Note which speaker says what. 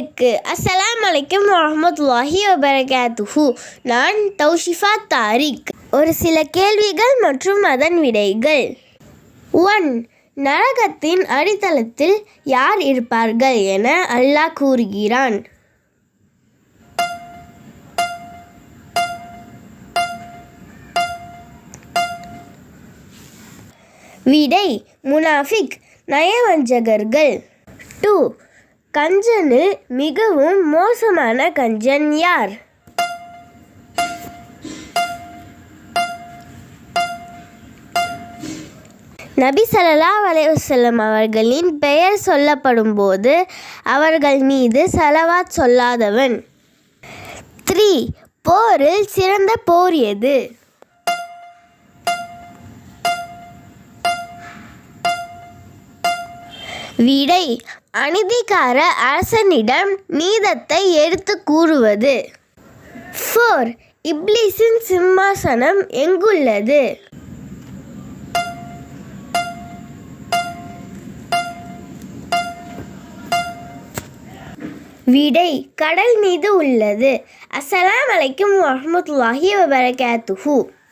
Speaker 1: நேயர்களுக்கு அஸ்லாம் வலைக்கம் வரமத்துல்லாஹி வபரகாத்துஹு. நான் தௌஷிஃபா தாரிக். ஒரு சில கேள்விகள் மற்றும் அதன் விடைகள். ஒன் நரகத்தின் அடித்தளத்தில் யார் இருப்பார்கள் என அல்லாஹ் கூறுகிறான். விடை முனாஃபிக் நயவஞ்சகர்கள். டூ கஞ்சனில் மிகவும் மோசமான கஞ்சன் யார்? நபி ஸல்லல்லாஹு அலைவசல்லம் அவர்களின் பெயர் சொல்லப்படும் போது அவர்கள் மீது சலவாத் சொல்லாதவன். த்ரீ போரில் சிறந்த போர் எது? விடை அநீதிக்கார அரசனிடம் நீதத்தை எடுத்து கூறுவது. ஃபோர் இப்லீஸின் சிம்மாசனம் எங்குள்ளது? விடை கடல் மீது உள்ளது. அஸ்ஸலாம் அலைக்கும் வரமத்துல்லாஹி வபரகாத்துஹு.